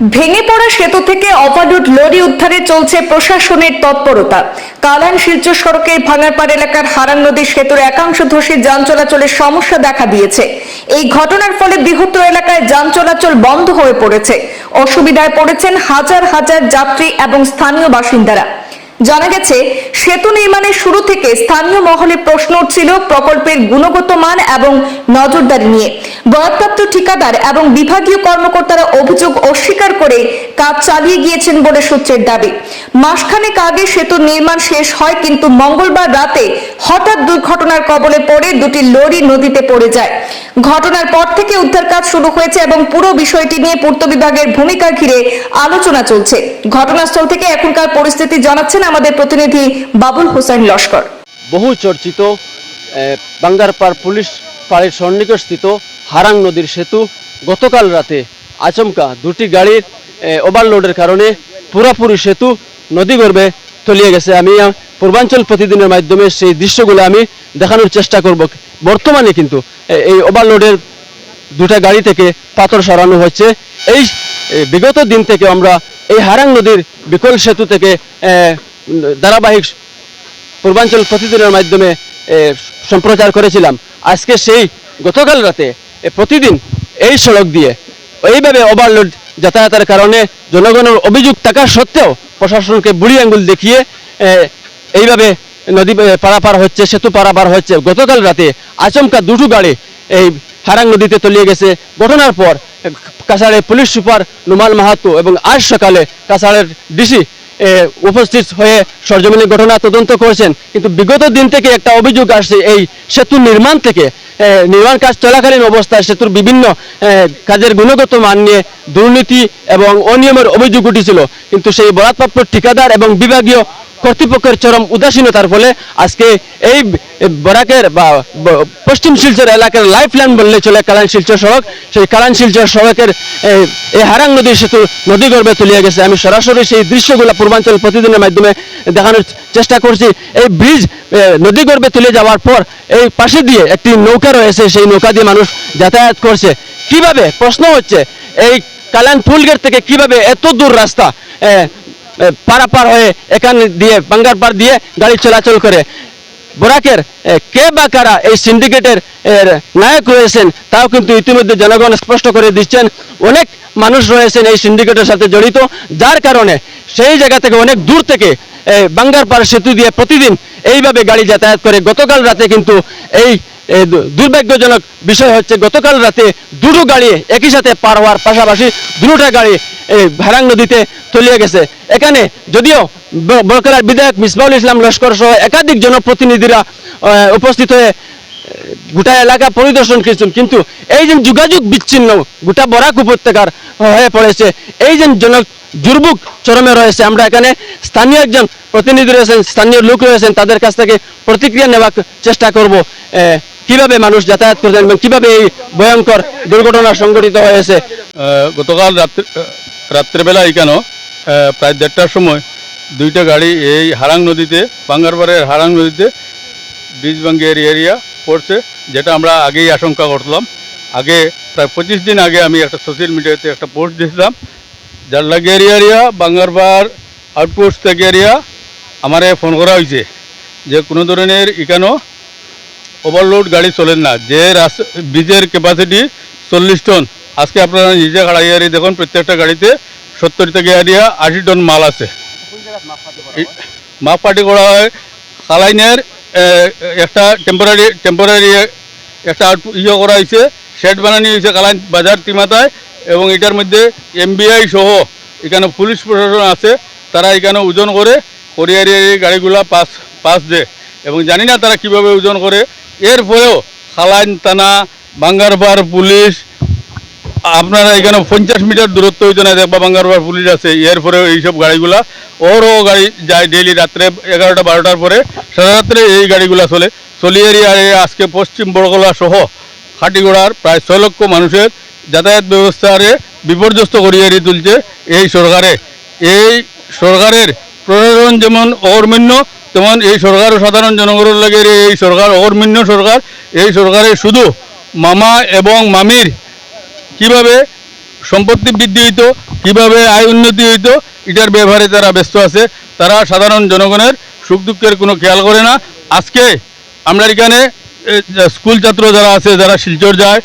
ভেঙে পড়া সেতু থেকে ওভারলোড লরি উদ্ধারে চলছে প্রশাসনের তৎপরতা। কালান শিলচর সড়কের ভাঙারপাড় এলাকার হারান নদীর সেতুর একাংশ ধসে যান চলাচলের সমস্যা দেখা দিয়েছে। এই ঘটনার ফলে বৃহত্ত এলাকায় যান চলাচল বন্ধ হয়ে পড়েছে। অসুবিধায় পড়েছেন হাজার হাজার যাত্রী এবং স্থানীয় বাসিন্দারা। জানা গেছে, সেতু নির্মাণের শুরু থেকে স্থানীয় মহলে প্রশ্ন উঠছিল প্রকল্পের গুণগত মান এবং নজরদারি নিয়ে। বরাদ্দপ্রাপ্ত ঠিকাদার এবং বিভাগীয় কর্মকর্তারা অভিযোগ অস্বীকার করে কাজ চালিয়ে গিয়েছেন বলে সূত্রের দাবি। মাসখানেক আগে সেতুর নির্মাণ শেষ হয় কিন্তু মঙ্গলবার রাতে হঠাৎ দুর্ঘটনার কবলে পড়ে দুটি লরি নদীতে পড়ে যায়। ঘটনার পর থেকে উদ্ধার কাজ শুরু হয়েছে এবং পুরো বিষয়টি নিয়ে পূর্ত বিভাগের ভূমিকা ঘিরে আলোচনা চলছে। ঘটনাস্থল থেকে এখনকার পরিস্থিতি জানাচ্ছেন আমাদের প্রতিনিধি বাবুল হোসেন লস্কর। বহু চর্চিত বাঙ্গারপাড় পুলিশ পাড়ের সন্নিকটস্থিত হারাং নদীর সেতু গতকাল রাতে আচমকা দুটি গাড়ির ওভারলোডের কারণে পুরাপুরি সেতু নদীগর্ভে তলিয়ে গেছে। আমি পূর্বাঞ্চল প্রতিদিনের মাধ্যমে সেই দৃশ্যগুলো আমি দেখানোর চেষ্টা করব। বর্তমানে কিন্তু এই ওভারলোডের দুটা গাড়ি থেকে পাথর সরানো হচ্ছে। এই বিগত দিন থেকে আমরা এই হারাং নদীর বিকল সেতু থেকে ধারাবাহিক পূর্বাঞ্চল প্রতিদিনের মাধ্যমে সম্প্রচার করেছিলাম। আজকে সেই গতকাল রাতে প্রতিদিন এই সড়ক দিয়ে এইভাবে ওভারলোড যাতায়াতের কারণে জনগণের অভিযোগ থাকা সত্ত্বেও প্রশাসনকে বুড়ি আঙ্গুল দেখিয়ে এইভাবে নদী পারাপার হচ্ছে, সেতু পারাপার হচ্ছে। গতকাল রাতে আচমকা দুটো গাড়ি এই হারাং নদীতে তলিয়ে গেছে। ঘটনার পর কাছাড়ের পুলিশ সুপার নুমাল মাহাতো এবং আজ সকালে কাছাড়ের ডিসি উপস্থিত হয়ে সরজমিনের ঘটনা তদন্ত করছেন। কিন্তু বিগত দিন থেকে একটা অভিযোগ আসছে, এই সেতু নির্মাণ থেকে। নির্মাণ কাজ চলাকালীন অবস্থায় সেতুর বিভিন্ন কাজের গুণগত মান নিয়ে দুর্নীতি এবং অনিয়মের অভিযোগ উঠেছিল। কিন্তু সেই বরাদপ্রাপ্ত ঠিকাদার এবং বিভাগীয় কর্তৃপক্ষের চরম উদাসীনতার ফলে আজকে এই বরাকের বা পশ্চিম শিলচর এলাকার লাইফ লাইন বললে চলে কালান শিলচর সড়ক। সেই কালান শিলচর সড়কের এই হারাং নদীর সেতু নদী গর্ভে তলিয়ে গেছে। আমি সরাসরি সেই দৃশ্যগুলো পূর্বাঞ্চল প্রতিদিনের মাধ্যমে দেখানোর চেষ্টা করছি। এই ব্রিজ নদী গর্বে তুলে যাওয়ার পর এই পাশে দিয়ে একটি নৌকা রয়েছে। সেই নৌকা দিয়ে মানুষ যাতায়াত করছে। কীভাবে? প্রশ্ন হচ্ছে, এই কালান ফুলগেট থেকে কীভাবে এত দূর রাস্তা? পারাপার হয়ে এখান দিয়ে বাঙ্গার পার দিয়ে গাড়ি চলাচল করে। বরাকের কে বা কারা এই সিন্ডিকেটের নায়ক রয়েছেন তাও কিন্তু ইতিমধ্যে জনগণ স্পষ্ট করে দিচ্ছেন। অনেক মানুষ রয়েছেন এই সিন্ডিকেটের সাথে জড়িত যার কারণে সেই জায়গা থেকে অনেক দূর থেকে এ, বাঙ্গারপাড় সেতু দিয়ে প্রতিদিন এইভাবে গাড়ি যাতায়াত করে। গতকাল রাতে কিন্তু এই দুর্ভাগ্যজনক বিষয় হচ্ছে, গতকাল রাতে দুটো গাড়ি একই সাথে পার হওয়ার পাশাপাশি দুটা গাড়ি ভারাং নদীতে তলিয়ে গেছে। এখানে যদিও ব- বিধায়ক মিসবাউল ইসলাম লস্কর সহ একাধিক জনপ্রতিনিধিরা উপস্থিত হয়ে গোটা এলাকা পরিদর্শন করেছেন। কিন্তু এই যে যোগাযোগ বিচ্ছিন্ন গোটা বরাক উপত্যকার হয়ে পড়েছে, এই যে জন দুর্ভোগ চরমে রয়েছে, আমরা এখানে স্থানীয় একজন প্রতিনিধি রয়েছেন, স্থানীয় লোক রয়েছেন, তাদের কাছ থেকে প্রতিক্রিয়া নেওয়ার চেষ্টা করব। কীভাবে মানুষ যাতায়াত করছেন এবং কীভাবে এই ভয়ঙ্কর দুর্ঘটনা সংঘটিত হয়েছে? গতকাল রাত্রে রাত্রেবেলা আহ, প্রায় দেড়টার সময় দুইটা গাড়ি এই হারাং নদীতে বাঙ্গারবাড়ের হারাং নদীতে ব্রিজ ভাঙ্গের এরিয়া পড়ছে যেটা আমরা আগেই আশঙ্কা করলাম আগে প্রায় পঁচিশ দিন আগে আমি একটা সোশ্যাল মিডিয়াতে একটা পোস্ট দিয়েছিলাম জাল্লাগি এরিয়া বাঙ্গারবার আউটপোস্ট থেকে এরিয়া আমারে ফোন করা হয়েছে যে কোনো ধরনের এখানেও ওভারলোড গাড়ি চলেন না। যে রাস্তা ব্রিজের ক্যাপাসিটি চল্লিশ টন আজকে আপনারা নিজে গাড়ি গাড়ি দেখুন প্রত্যেকটা গাড়িতে সত্তর থেকে এরিয়া আশি টন মাল আছে। মাপ পাটি করা হয় কালাইনের একটা টেম্পোরারি টেম্পোরারি একটা ইয়ে করা হয়েছে শেড বানানো হয়েছে কালাইন বাজার তিমাতায় এবং এটার মধ্যে এমবিআই সহ এখানে পুলিশ প্রশাসন আছে তারা এখানে ওজন করে কোরিয়ারি গাড়িগুলা পাস পাস দেয়। এবং জানি না তারা কীভাবে ওজন করে এর পরেও খালাইন থানা বাঙ্গারপাড় পুলিশ, আপনারা এখানে পঞ্চাশ মিটার দূরত্ব হইতে না, দেখবা বাঙ্গারপাড় পুলিশ আছে এর পরেও এইসব গাড়িগুলা, ওরও গাড়ি যায় ডেইলি রাত্রে এগারোটা বারোটার পরে, সারা রাত্রে এই গাড়িগুলা চলে। চলিয়ারি আর আজকে পশ্চিম বড়গোলা সহ খাটিগোড়ার প্রায় ছয় লক্ষ মানুষের যাতায়াত ব্যবস্থারে বিপর্যস্ত করিয়ারি তুলছে এই সরকারে। এই সরকারের প্রশাসন যেমন অকর্মণ্য তেমন এই সরকার সাধারণ জনগণের লাগে এই সরকার অকর্মণ্য সরকার, এই সরকারে শুধু মামা এবং মামির কীভাবে সম্পত্তি বৃদ্ধি হইত, কীভাবে আয় উন্নতি হইত, এটার ব্যবহারে তারা ব্যস্ত আছে। তারা সাধারণ জনগণের সুখ দুঃখের কোনো খেয়াল করে না। আজকে আমরা এখানে স্কুল ছাত্র যারা আছে, যারা শিলচর যায়,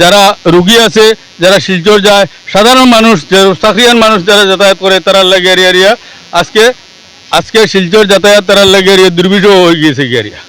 যারা রুগী আছে, যারা শিলচর যায়, সাধারণ মানুষ চাকরিয়ান মানুষ যারা যাতায়াত করে, তারা লাগে এরিয়া আজকে আজকে শিলচর যাতায়াত তারা লাগে এরিয়া দুর্বিষহ হয়ে গিয়েছে এরিয়া